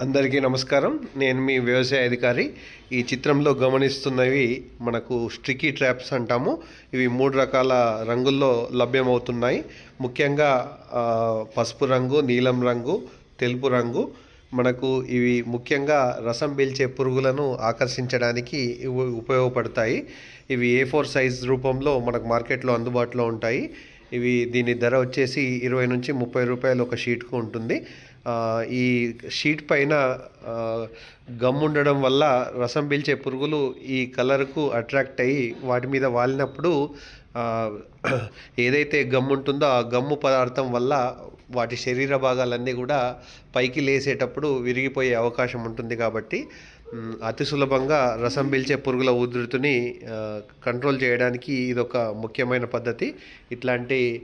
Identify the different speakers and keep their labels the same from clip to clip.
Speaker 1: అందరికీ నమస్కారం. నేను మీ వ్యవసాయ అధికారి. ఈ చిత్రంలో గమనిస్తున్నవి మనకు స్ట్రికీ ట్రాప్స్ అంటాము. ఇవి మూడు రకాల రంగుల్లో లభ్యమవుతున్నాయి. ముఖ్యంగా పసుపు రంగు నీలం రంగు తెలుపు రంగు. మనకు ఇవి ముఖ్యంగా రసం పీల్చే పురుగులను ఆకర్షించడానికి ఉపయోగపడతాయి. ఇవి ఏ ఫోర్ సైజ్ రూపంలో మనకు మార్కెట్లో అందుబాటులో ఉంటాయి. ఇవి దీని ధర వచ్చేసి ఇరవై నుంచి ముప్పై రూపాయలు ఒక షీట్కు ఉంటుంది. ఈ షీట్ పైన గమ్ ఉండడం వల్ల రసం పీల్చే పురుగులు ఈ కలర్కు అట్రాక్ట్ అయ్యి వాటి మీద వాలినప్పుడు ఏదైతే గమ్ ఉంటుందో ఆ గమ్ము పదార్థం వల్ల వాటి శరీర భాగాలన్నీ కూడా పైకి లేసేటప్పుడు విరిగిపోయే అవకాశం ఉంటుంది కాబట్టి అతి సులభంగా రసం పీల్చే పురుగుల ఉధృతిని కంట్రోల్ చేయడానికి ఇదొక ముఖ్యమైన పద్ధతి. ఇట్లాంటి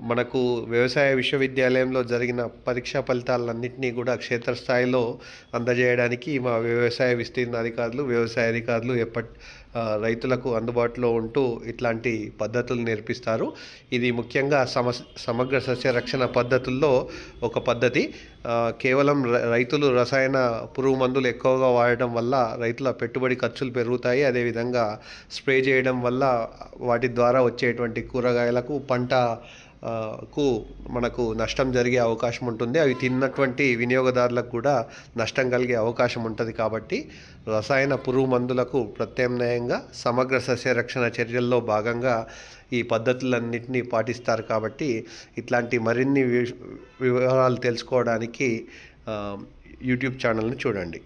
Speaker 1: మనకు వ్యవసాయ విశ్వవిద్యాలయంలో జరిగిన పరీక్షా ఫలితాలన్నింటినీ కూడా క్షేత్రస్థాయిలో అందజేయడానికి మా వ్యవసాయ విస్తీర్ణ అధికారులు వ్యవసాయ అధికారులు ఎప్పటి రైతులకు అందుబాటులో ఉంటూ ఇట్లాంటి పద్ధతులు నేర్పిస్తారు. ఇది ముఖ్యంగా సమ సమగ్ర సస్య రక్షణ పద్ధతుల్లో ఒక పద్ధతి. కేవలం రైతులు రసాయన పురుగు మందులు ఎక్కువగా వాడటం వల్ల రైతుల పెట్టుబడి ఖర్చులు పెరుగుతాయి. అదేవిధంగా స్ప్రే చేయడం వల్ల వాటి ద్వారా వచ్చేటువంటి కూరగాయలకు పంట కు మనకు నష్టం జరిగే అవకాశం ఉంటుంది. అవి తిన్నటువంటి వినియోగదారులకు కూడా నష్టం కలిగే అవకాశం ఉంటుంది కాబట్టి రసాయన పురుగు మందులకు ప్రత్యామ్నాయంగా సమగ్ర సస్య రక్షణ చర్యల్లో భాగంగా ఈ పద్ధతులన్నింటినీ పాటిస్తారు కాబట్టి ఇట్లాంటి మరిన్ని వి- వివరాలు తెలుసుకోవడానికి యూట్యూబ్ ఛానల్ని చూడండి.